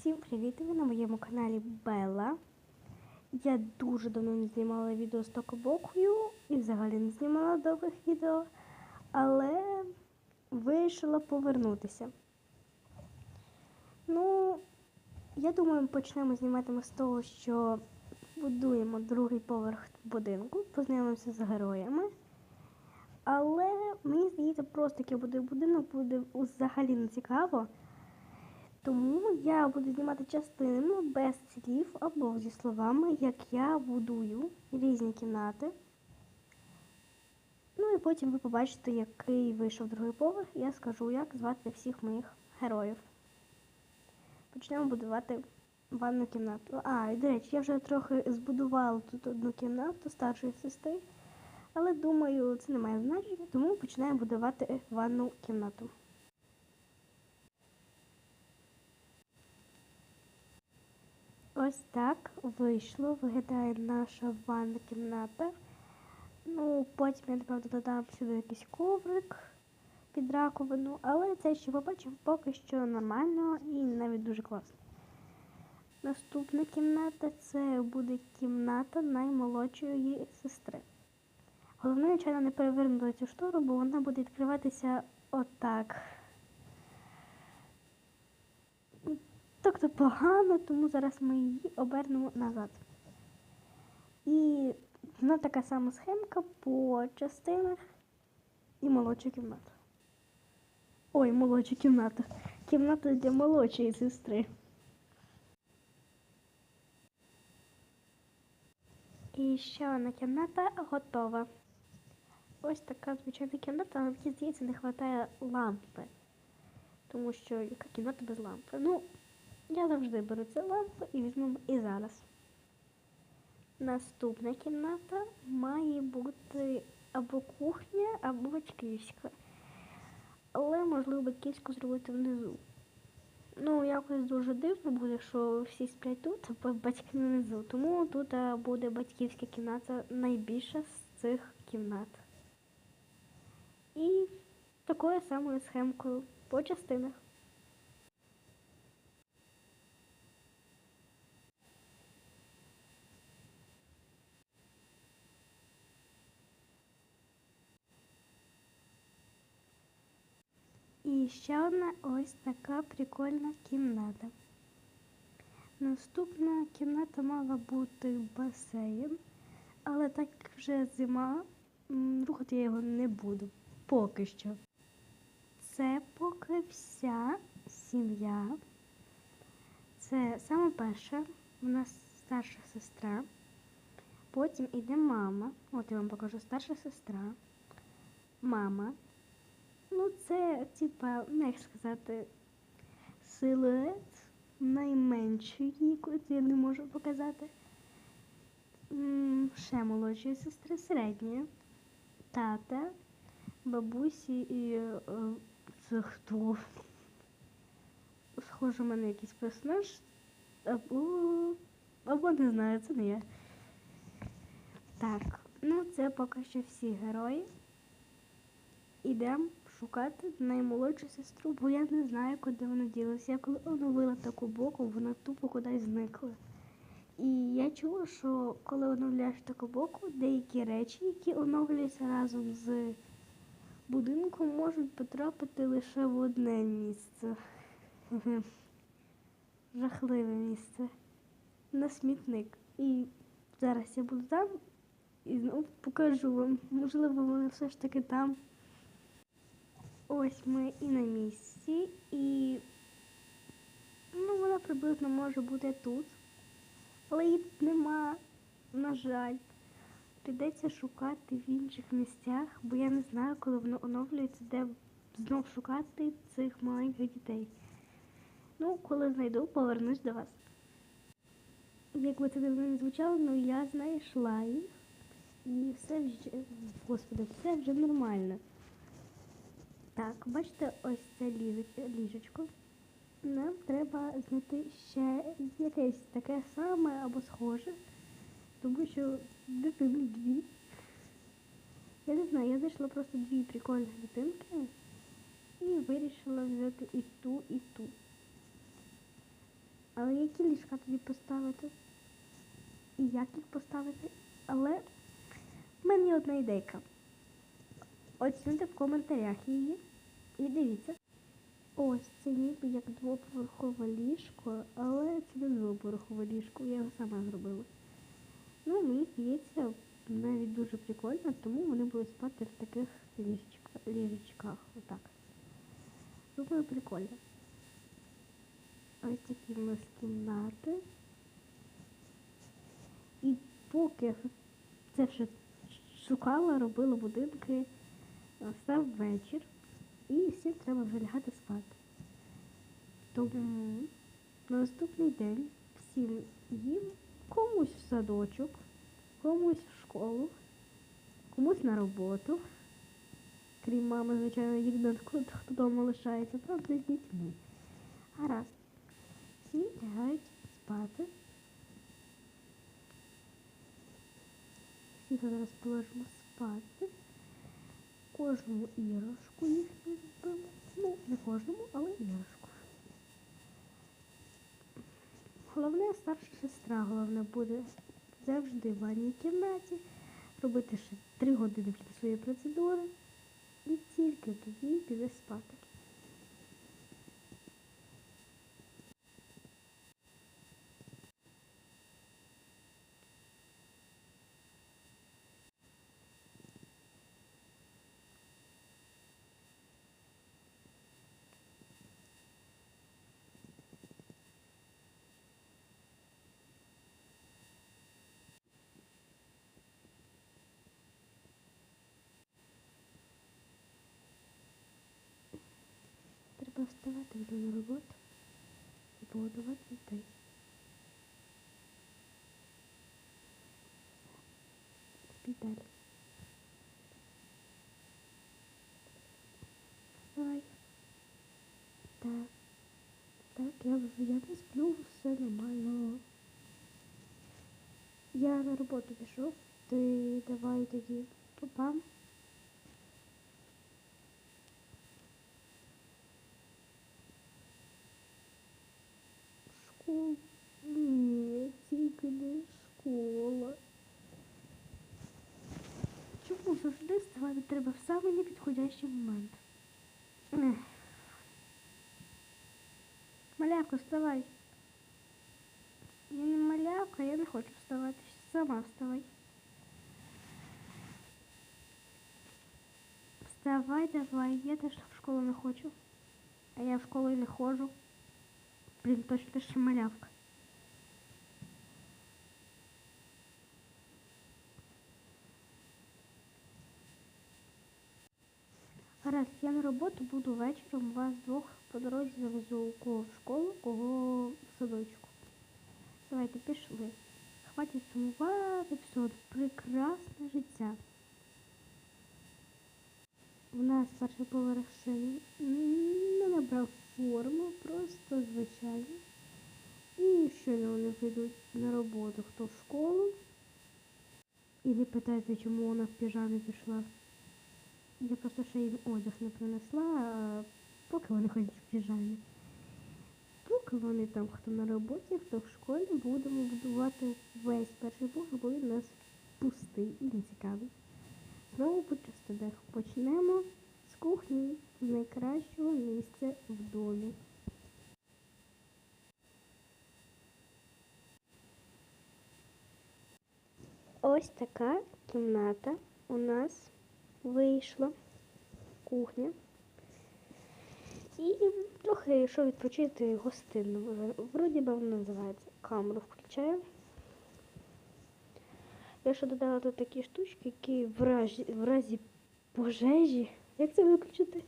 Всім привіт! Ви на моєму каналі Белла. Я дуже давно не знімала відео з токобокою і взагалі не знімала довгих відео, але вирішила повернутися. Ну, я думаю, почнемо знімати ми з того, що будуємо другий поверх будинку, познайомимося з героями. Але мені здається, просто як я будую будинок буде взагалі не цікаво. Тому я буду знімати частину без слів або зі словами, як я будую різні кімнати. Ну і потім ви побачите, який вийшов другий поверх, я скажу, як звати всіх моїх героїв. Почнемо будувати ванну кімнату. А, і до речі, я вже трохи збудувала тут одну кімнату старшої сестри, але думаю, це не має значення, тому починаємо будувати ванну кімнату. Ось так вийшло, виглядає наша ванна кімната. Ну, потім я, напевно, додам сюди якийсь коврик під раковину, але це що побачимо поки що нормально і навіть дуже класно. Наступна кімната це буде кімната наймолодшої сестри. Головне, звичайно, не перевернути цю штору, бо вона буде відкриватися отак. Тобто погано, тому зараз ми її обернемо назад. І ну, така сама схемка по частинах і молодша кімната. Ой, молодша кімната. Кімната для молодшої сестри. І ще одна кімната готова. Ось така звичайна кімната, але мені здається, не вистачає лампи. Тому що яка кімната без лампи? Ну, я завжди беру цю лампу і візьмемо і зараз. Наступна кімната має бути або кухня, або батьківська. Але можливо батьківську зробити внизу. Ну, якось дуже дивно буде, що всі сплять тут, а батьки внизу. Тому тут буде батьківська кімната найбільша з цих кімнат. І такою самою схемкою по частинах. І ще одна ось така прикольна кімната. Наступна кімната мала бути басейн, але так вже зима, рухати я його не буду. Поки що. Це поки вся сім'я. Це саме перша, у нас старша сестра. Потім іде мама. От я вам покажу старша сестра. Мама. Ну, це, типа, ну, як сказати, силует найменшої, яку я не можу показати. Ще молодшої сестри, середньої, тата, бабусі і е, це хто? Схоже, в мене якийсь персонаж. Або, або не знаю, це не я. Так, ну це поки що всі герої. Ідемо шукати наймолодшу сестру, бо я не знаю, куди вона ділася. Я коли оновила таку боку, вона тупо кудись зникла. І я чула, що коли оновляєш таку боку, деякі речі, які оновлюються разом з будинком, можуть потрапити лише в одне місце. Жахливе місце. На смітник. І зараз я буду там і знову покажу вам. Можливо, вони все ж таки там. Ось ми і на місці, і ну, вона приблизно може бути тут. Але її тут нема, на жаль. Прийдеться шукати в інших місцях, бо я не знаю, коли воно оновлюється, де знов шукати цих маленьких дітей. Ну, коли знайду, повернусь до вас. Як би це не звучало, ну я знайшла їх. І все вже, господи, все вже нормально. Так, бачите, ось це ліжечко. Нам треба знайти ще якесь таке саме або схоже, тому що дитини дві. Я не знаю, я знайшла просто дві прикольні дитинки і вирішила взяти і ту, і ту. Але які ліжка тобі поставити? І як їх поставити? Але в мене одна ідейка. Оцінте в коментарях її і дивіться. Ось це ніби як двоповерхове ліжко, але це не двоповерхове ліжко, я його сама зробила. Ну, мені здається, навіть дуже прикольно, тому вони будуть спати в таких ліжечках. отак. Думаю, прикольно. Ось такі у нас кімнати. І поки це все шукала, робила будинки, став вечір. І всім треба вже лягати спати. Тому на наступний день всім їм комусь в садочок, комусь в школу, комусь на роботу. Крім мами, звичайно, єдине, хто вдома лишається, правда, з дітьми. Гаразд. Всі лягають спати. Всіх зараз положимо спати. Кожному іграшку їхню збимо. Ну, не кожному, але іграшку. Головне старша сестра, головне буде завжди в ванній кімнаті, робити ще 3 години після своєї процедури і тільки тоді піде спати. Треба вставати на роботу і погодувати дітей. Спіть далі. Вставай. Так. Так, я, вже- я не сплю, все нормально. Я на роботу пішов. Ти давай тоді попам. треба в самий непідходящий момент? Ех. Малявка, вставай. Я не малявка, я не хочу вставати. Сама вставай. Вставай давай, я теж в школу не хочу. А я в школу і не ходжу. Блін, точно ти ще малявка. Гаразд, я на роботу буду вечором вас двох по дорозі завезу кого в школу, кого в садочку. Давайте пішли. Хватить сумувати, все прекрасне життя. У нас перший поверх ще не набрав форму, просто звичайно. І щойно вони прийдуть на роботу, хто в школу. І не питайте, чому вона в піжамі пішла. Я просто ще їм одяг не принесла, поки вони ходять в піжамі. Поки вони там, хто на роботі, хто в школі, будемо будувати весь перший поверх, бо він у нас пустий і нецікавий. Знову по частинах почнемо з кухні, з найкращого місця в домі. Ось така кімната у нас вийшла. Кухня. І трохи йшов відпочити гостинно. Вроді би вона називається. Камеру включаю. Я ще додала тут такі штучки, які в разі, в разі пожежі, як це виключити,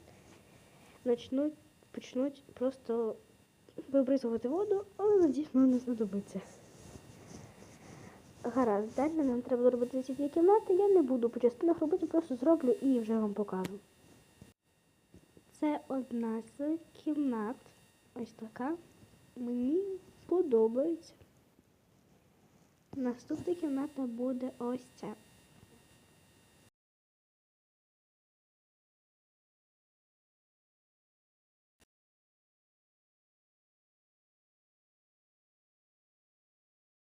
почнуть, просто вибризувати воду, але надіюсь, воно не знадобиться. Гаразд, далі нам треба зробити ці дві кімнати. Я не буду по частинах робити, просто зроблю і вже вам покажу. Це одна з кімнат. Ось така. Мені подобається. Наступна кімната буде ось ця.